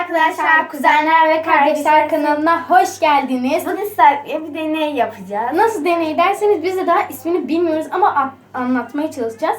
arkadaşlar, kuzenler ve kardeşler kanalına hoş geldiniz. Bugün sizlerle bir deney yapacağız. Nasıl deney derseniz biz de daha ismini bilmiyoruz ama anlatmaya çalışacağız.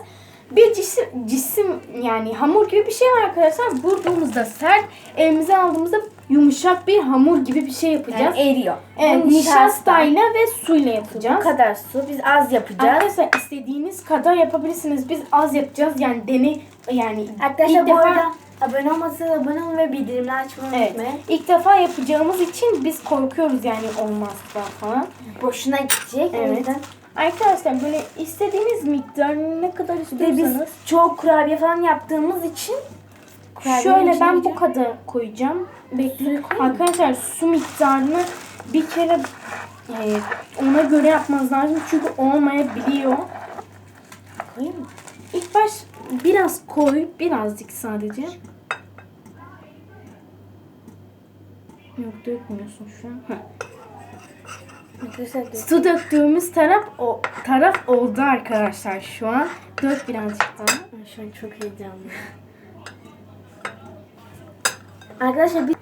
Bir cisim, cisim yani hamur gibi bir şey var arkadaşlar. Vurduğumuzda sert, elimize aldığımızda yumuşak bir hamur gibi bir şey yapacağız. Yani eriyor. evet, Bu nişastayla ve suyla Bu yapacağız. kadar su. Biz az yapacağız. Arkadaşlar istediğiniz kadar yapabilirsiniz. Biz az yapacağız. Yani deney yani Arkadaşlar ilk bu defa- arada abone olmasanız abone olun ve bildirimleri açmayı Evet. unutmayın. İlk defa yapacağımız için biz korkuyoruz yani olmazsa falan. Boşuna gidecek. O Evet. yüzden. Arkadaşlar böyle istediğiniz miktar ne kadar istiyorsanız. biz çok kurabiye falan yaptığımız için kurabiyenin Şöyle ben bu kadar koyacağım. Bekleyin. Arkadaşlar su miktarını bir kere e, ona göre yapmanız lazım. Çünkü olmayabiliyor. Koyayım mı? İlk baş biraz koy. Birazcık sadece. Yok dökmüyorsun şu an. Heh. Su döktüğümüz taraf o taraf oldu arkadaşlar şu an. Dök birazcık daha. Şu an çok heyecanlıyım. Arkadaşlar biz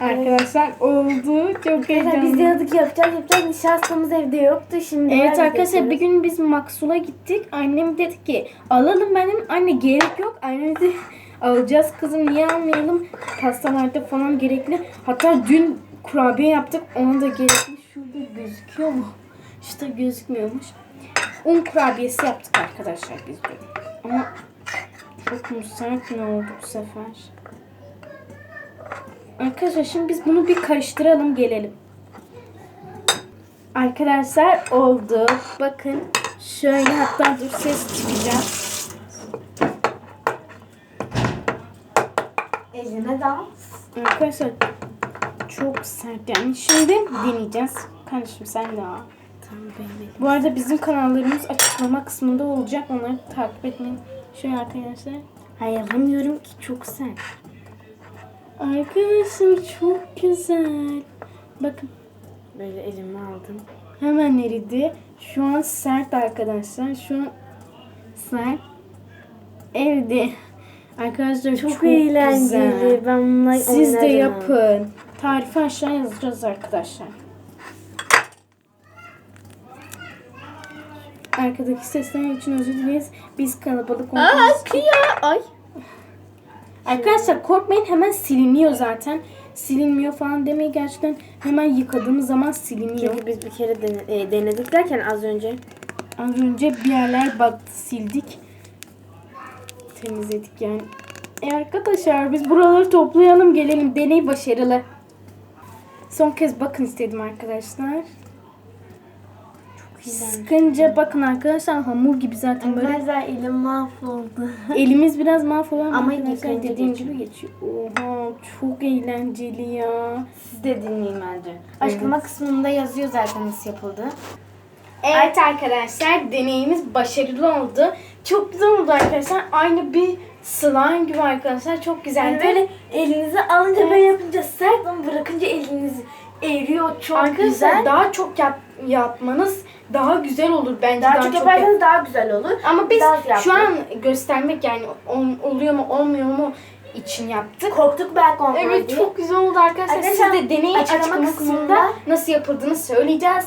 Arkadaşlar oldu. Çok heyecanlı. biz denedik yapacağız yapacağız. Nişastamız evde yoktu. Şimdi Evet arkadaşlar bir gün biz Maksul'a gittik. Annem dedi ki alalım benim. Anne gerek yok. Annem dedi alacağız kızım niye almayalım? Pastalarda falan gerekli. Hatta dün kurabiye yaptık. Ona da gerekli. Şurada gözüküyor mu? İşte gözükmüyormuş. Un kurabiyesi yaptık arkadaşlar biz dün. Ama çok mu sert mi oldu bu sefer? Arkadaşlar şimdi biz bunu bir karıştıralım gelelim. Arkadaşlar oldu. Bakın şöyle hatta dur ses çıkacak. Eline dal. Arkadaşlar çok sert yani. Şimdi deneyeceğiz. Kardeşim sen de al. Tamam benim. Bu arada bizim kanallarımız açıklama kısmında olacak. Onları takip etmeyin. Şöyle arkadaşlar. Hayırlamıyorum ki çok sert. Arkadaşlar çok güzel. Bakın Böyle elime aldım. hemen eridi. Şu an sert arkadaşlar. Şu an sert. Eridi. Arkadaşlar çok, Çok, eğlenceli. güzel. Ben bununla Siz de yapın. Tarifi aşağı yazacağız arkadaşlar. Arkadaki sesler için özür dileriz. Biz kalabalık olduğumuz için. Ay. Arkadaşlar korkmayın hemen siliniyor zaten. Silinmiyor falan demeyi gerçekten hemen yıkadığımız zaman siliniyor. Çünkü biz bir kere dene- e, denedik derken az önce. Az önce bir yerler battı sildik. Temizledik yani. E arkadaşlar biz buraları toplayalım gelelim. Deney başarılı. Son kez bakın istedim arkadaşlar. Sıkınca bakın arkadaşlar hamur gibi zaten böyle. Arkadaşlar elim mahvoldu. Elimiz biraz mahvolan Ama ama arkadaşlar dediğim gibi geçiyor. Oha çok eğlenceli ya. Siz de dinleyin bence. Açıklama kısmında yazıyor zaten nasıl yapıldı. Evet arkadaşlar deneyimiz başarılı oldu. Çok güzel oldu arkadaşlar. Aynı bir slime gibi arkadaşlar. Çok güzeldi. Yani böyle elinizi alınca Evet. böyle yapınca sert ama bırakınca eliniz eriyor çok arkadaşlar güzel. daha çok yap, yapmanız daha güzel olur bence. Daha, çok yap- yaparsanız daha güzel olur. Ama biz daha yaptık. şu an göstermek yani ol- oluyor mu olmuyor mu için yaptık. Korktuk belki olmaz Evet diye. çok güzel oldu arkadaşlar. Arkadaşlar, Siz de deneyin açıklama açıklama kısmında kısmında nasıl yapıldığını söyleyeceğiz.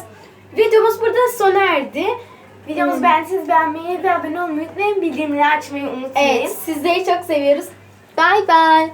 Videomuz burada sona erdi. Videomuzu Hmm. beğendiyseniz beğenmeyi ve abone olmayı unutmayın. Bildirimleri açmayı unutmayın. Evet sizleri çok seviyoruz. Bye bye.